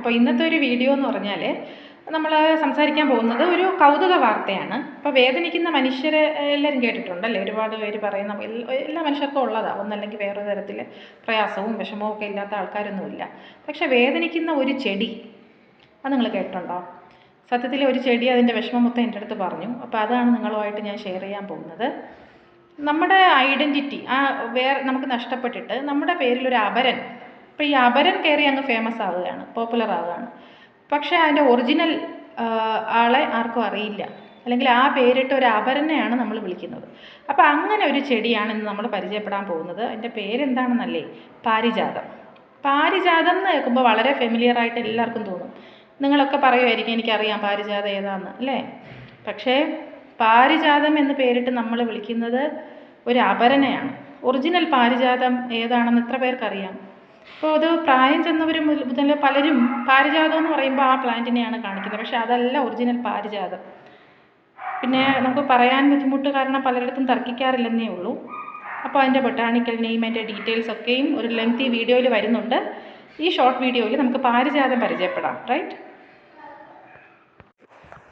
അപ്പോൾ ഇന്നത്തെ ഒരു വീഡിയോ എന്ന് പറഞ്ഞാൽ നമ്മൾ സംസാരിക്കാൻ പോകുന്നത് ഒരു കൗതുക വാർത്തയാണ്. അപ്പോൾ വേദനിക്കുന്ന മനുഷ്യരെ എല്ലാവരും കേട്ടിട്ടുണ്ടല്ലേ? ഒരുപാട് പേര് പറയുന്ന എല്ലാ മനുഷ്യർക്കും ഉള്ളതാണ് ഒന്നല്ലെങ്കിൽ വേറെ തരത്തിൽ പ്രയാസവും വിഷമവും ഒക്കെ ഇല്ലാത്ത ആൾക്കാരൊന്നുമില്ല. പക്ഷെ വേദനിക്കുന്ന ഒരു ചെടി അത് നിങ്ങൾ കേട്ടിട്ടുണ്ടോ? സത്യത്തിൽ ഒരു ചെടി അതിന്റെ വിഷമം മൊത്തം എന്റെ അടുത്ത് പറഞ്ഞു. അപ്പോൾ അതാണ് നിങ്ങളുമായിട്ട് ഞാൻ ഷെയർ ചെയ്യാൻ പോകുന്നത്. നമ്മുടെ ഐഡന്റിറ്റി ആ വേറെ നമുക്ക് നഷ്ടപ്പെട്ടിട്ട് നമ്മുടെ പേരിലൊരു അപരൻ ഇപ്പോൾ ഈ അപരൻ കയറി അങ്ങ് ഫേമസ് ആവുകയാണ് പോപ്പുലർ ആവുകയാണ്. പക്ഷേ അതിന്റെ ഒറിജിനൽ ആളെ ആർക്കും അറിയില്ല. അല്ലെങ്കിൽ ആ പേരിട്ട് ഒരു അപരനെയാണ് നമ്മൾ വിളിക്കുന്നത്. അപ്പോൾ അങ്ങനെ ഒരു ചെടിയാണ് ഇന്ന് നമ്മൾ പരിചയപ്പെടാൻ പോകുന്നത്. അതിന്റെ പേരെന്താണെന്നല്ലേ? പാരിജാതം. പാരിജാതം എന്ന് കേൾക്കുമ്പോൾ വളരെ ഫെമിലിയർ ആയിട്ട് എല്ലാവർക്കും തോന്നും. നിങ്ങളൊക്കെ പറയുമായിരിക്കും എനിക്കറിയാം പാരിജാതം ഏതാണെന്ന് അല്ലേ? പക്ഷേ പാരിജാതം എന്ന് പേരിട്ട് നമ്മൾ വിളിക്കുന്നത് ഒരു അപരനെയാണ്. ഒറിജിനൽ പാരിജാതം ഏതാണെന്ന് എത്ര പേർക്കറിയാം? അപ്പോൾ അത് പ്രായം ചെന്നവർ മുതൽ പലരും പാരിജാതം എന്ന് പറയുമ്പോൾ ആ പ്ലാന്റിനെയാണ് കാണിക്കുന്നത്. പക്ഷേ അതല്ല ഒറിജിനൽ പാരിജാതം. പിന്നെ നമുക്ക് പറയാൻ ബുദ്ധിമുട്ട് കാരണം പലയിടത്തും തർക്കിക്കാറില്ലെന്നേ ഉള്ളൂ. അപ്പോൾ അതിന്റെ ബൊട്ടാണിക്കൽ നെയിം അതിന്റെ ഡീറ്റെയിൽസ് ഒക്കെയും ഒരു ലെങ്തി വീഡിയോയിൽ വരുന്നുണ്ട്. ഈ ഷോർട്ട് വീഡിയോയിൽ നമുക്ക് പാരിജാതം പരിചയപ്പെടാം. റൈറ്റ്?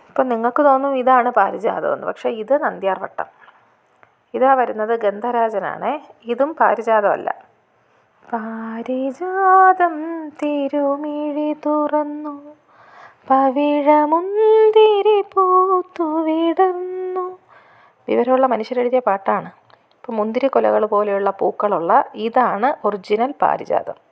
ഇപ്പം നിങ്ങൾക്ക് തോന്നും ഇതാണ് പാരിജാതം എന്ന്. പക്ഷേ ഇത് നന്ദ്യാർവട്ടം. ഇതാ വരുന്നത് ഗന്ധരാജനാണേ. ഇതും പാരിജാതമല്ല. പാരിജാതം തിരുമിഴി തുറന്നു. പവിഴമുന്തിരി പൂത്തു വിടർന്നു. വിവരമുള്ള മനുഷ്യരെഴുതിയ പാട്ടാണ്. ഇപ്പം മുന്തിരി കൊലകൾ പോലെയുള്ള പൂക്കളുള്ള ഇതാണ് ഒറിജിനൽ പാരിജാതം.